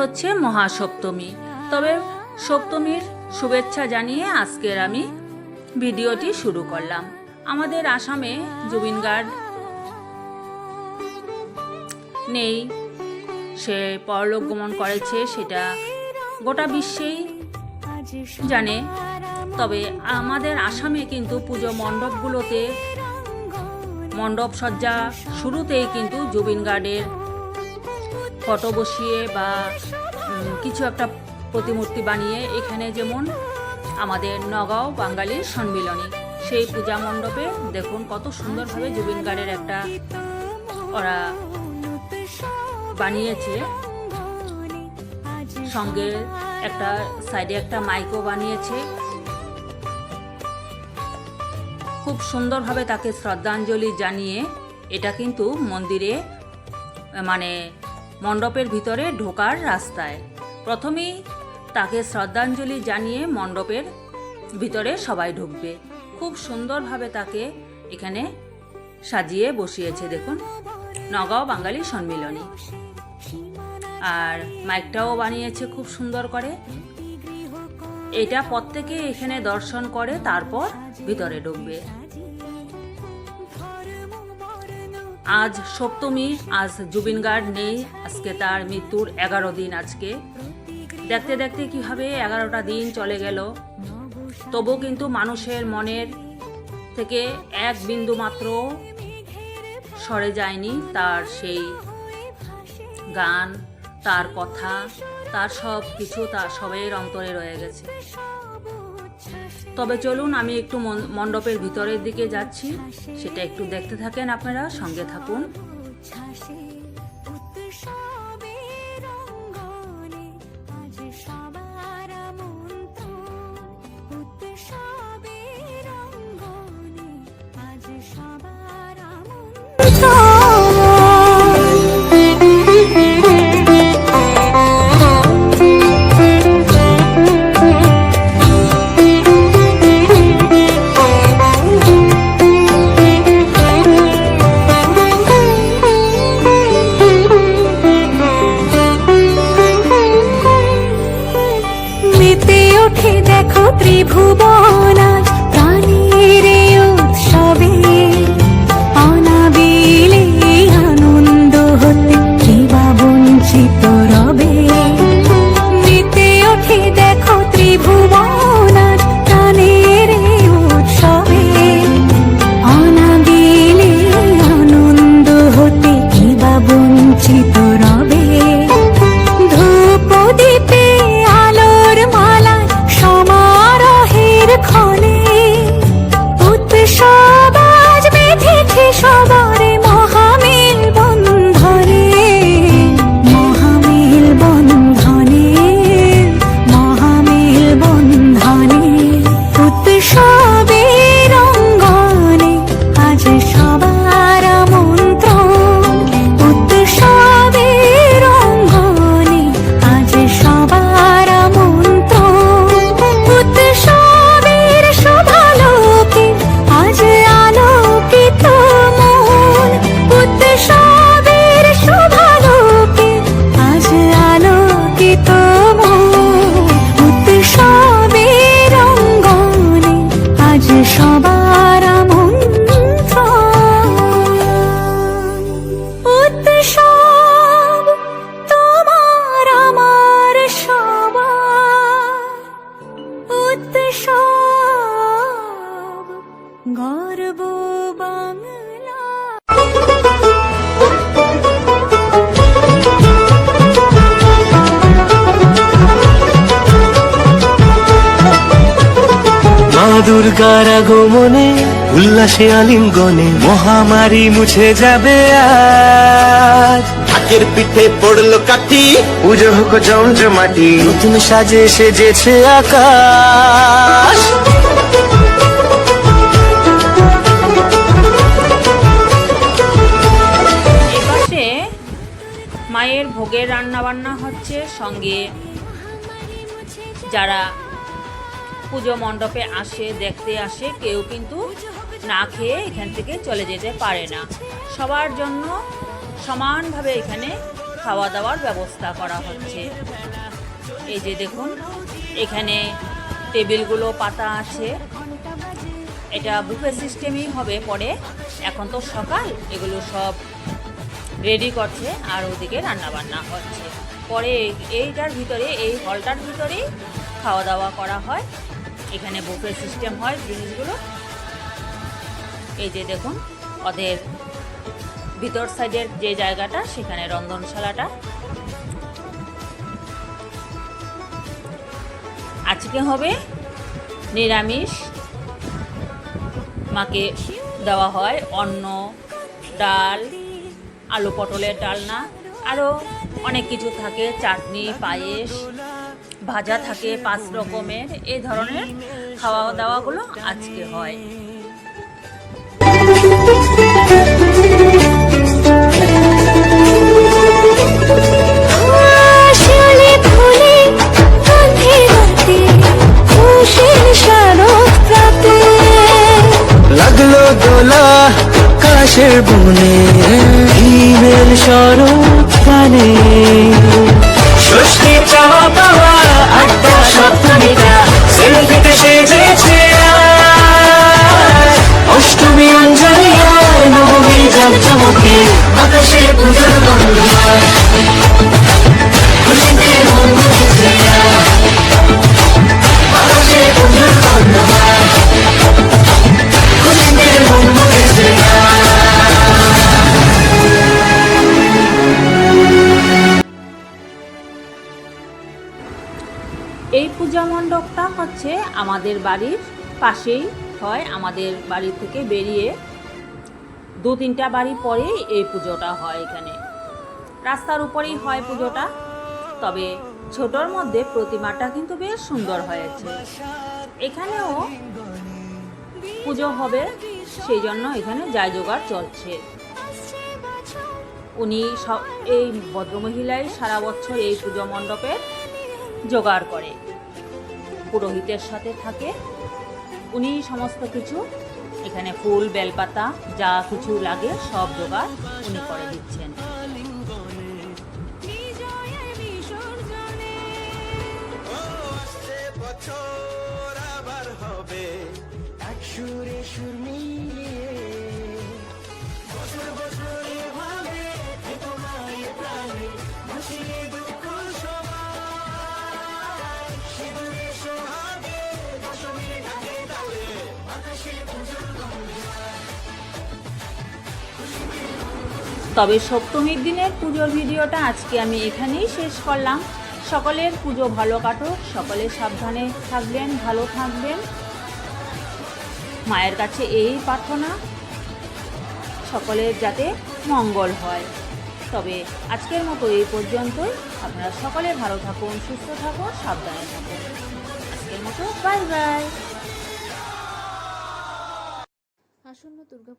হচ্ছে মহাসপ্তমী। তবে সপ্তমীর শুভেচ্ছা জানিয়ে আজকের আমি ভিডিওটি শুরু করলাম। আমাদের আসামে জুবিন গার্ড নেই, সে পরলোক গমন করেছে, সেটা গোটা বিশ্বেই জানে। তবে আমাদের আসামে কিন্তু পুজো মণ্ডপগুলোতে মণ্ডপ সজ্জা শুরুতেই কিন্তু জুবিন গার্ডের ফটো বসিয়ে বা কিছু একটা প্রতিমূর্তি বানিয়ে এখানে যেমন আমাদের নগাঁও বাঙালির সম্মিলনী। সেই পূজা মণ্ডপে দেখুন কত সুন্দরভাবে জুবিন গার্ডের একটা ওরা বানিয়েছে। সঙ্গে একটা সাইডে একটা মাইকও বানিয়েছে। খুব সুন্দরভাবে তাকে শ্রদ্ধাঞ্জলি জানিয়ে এটা কিন্তু মন্দিরে মানে মণ্ডপের ভিতরে ঢোকার রাস্তায়। প্রথমেই তাকে শ্রদ্ধাঞ্জলি জানিয়ে মণ্ডপের ভিতরে সবাই ঢুকবে। খুব সুন্দরভাবে তাকে এখানে সাজিয়ে বসিয়েছে, দেখুন। নগাঁও বাঙালি সম্মিলনী। আর মাইকটাও বানিয়েছে খুব সুন্দর করে। এটা প্রত্যেকে এখানে দর্শন করে, তারপর ভিতরে ঢুকবে। আজ সপ্তমী, আজ জুবিন গার্ড নেই, আজকে তার মৃত্যুর এগারো দিন আজকে। দেখতে দেখতে কীভাবে এগারোটা দিন চলে গেল, তবু কিন্তু মানুষের মনের থেকে এক বিন্দু মাত্র সরে যায়নি তার সেই গান, তার কথা, তার সব কিছু তার সবের অন্তরে রয়ে গেছে। তবে চলুন আমি একটু মণ্ডপের ভিতরের দিকে যাচ্ছি। সেটা একটু দেখতে থাকেন আপনারা, সঙ্গে থাকুন। ত্রিভুবন আজ প্রাণীর উৎসবে। অনাবিলে আনন্দ হতে কিবা বঞ্চিত রবে। মেতে ওঠে দেখো ত্রিভুবন আজ প্রাণীর উৎসবে। অনাবিলে আনন্দ হতে কিবা বঞ্চিত দুর্গার আগমনে উল্লাসে আলিঙ্গনে মহামারী মুছে যাবে আজ। ঢাকের পিঠে পড়ল কাঠি। পুজো হোক জমজমাটি নতুন সাজে সেজেছে আকাশ। মায়ের ভোগের রান্না বান্না হচ্ছে সঙ্গে যারা পুজো মণ্ডপে আসে, দেখতে আসে, কেউ কিন্তু না খেয়ে এখান থেকে চলে যেতে পারে না। সবার জন্য সমানভাবে এখানে খাওয়া দাওয়ার ব্যবস্থা করা হচ্ছে। এই যে দেখুন, এখানে টেবিলগুলো, পাতা আছে। এটা বুফে সিস্টেমই হবে পরে। এখন তো সকাল, এগুলো সব রেডি করছে আর ওদিকে রান্নাবান্না হচ্ছে। পরে এইটার ভিতরে, এই হলটার ভিতরেই খাওয়া দাওয়া করা হয়। এখানে বুফে সিস্টেম হয় জিনিসগুলো। এই যে দেখুন, ওদের ভিতর সাইডের যে জায়গাটা, সেখানে রন্ধনশালাটা। আজকে হবে নিরামিষ। মাকে দেওয়া হয় অন্ন, ডাল, আলু পটলের ডালনা। আরও অনেক কিছু থাকে, চাটনি, পায়েস। ভাজা থাকে পাঁচ রকমের এই ধরনের খাওয়া দাওয়াগুলো আজকে হয়। লাগল দোলা কাশের বনে হিমেল কানে ষষ্ঠী চাওয়া এই পূজা মণ্ডপটা হচ্ছে আমাদের বাড়ির পাশেই হয় আমাদের বাড়ি থেকে বেরিয়ে দু তিনটা বাড়ি পরেই এই পুজোটা হয় এখানে। রাস্তার উপরেই হয় পুজোটা, তবে ছোটর মধ্যে প্রতিমাটা কিন্তু বেশ সুন্দর হয়েছে। এখানেও পুজো হবে, সেই জন্য এখানে যায় জোগাড় চলছে। উনি সব এই ভদ্রমহিলাই সারা বছর এই পুজো মণ্ডপে জোগাড় করে। পুরোহিতের সাথে থাকে উনি সমস্ত কিছু এখানে ফুল বেলপাতা যা কিছু লাগে সব জোগাড় উনি করে দিচ্ছেন। তবে সপ্তমীর দিনের পুজোর ভিডিওটা আজকে আমি এখানেই শেষ করলাম। সকলের পুজো ভালো কাটুক, সকলে সাবধানে থাকবেন, ভালো থাকবেন। মায়ের কাছে এই প্রার্থনা, সকলের যাতে মঙ্গল হয়। তবে আজকের মতো এই পর্যন্তই। আপনারা সকলে ভালো থাকুন, সুস্থ থাকুন, সাবধানে থাকুন। আজকের মতো বাই বাই। আসন্ন দুর্গাপূজা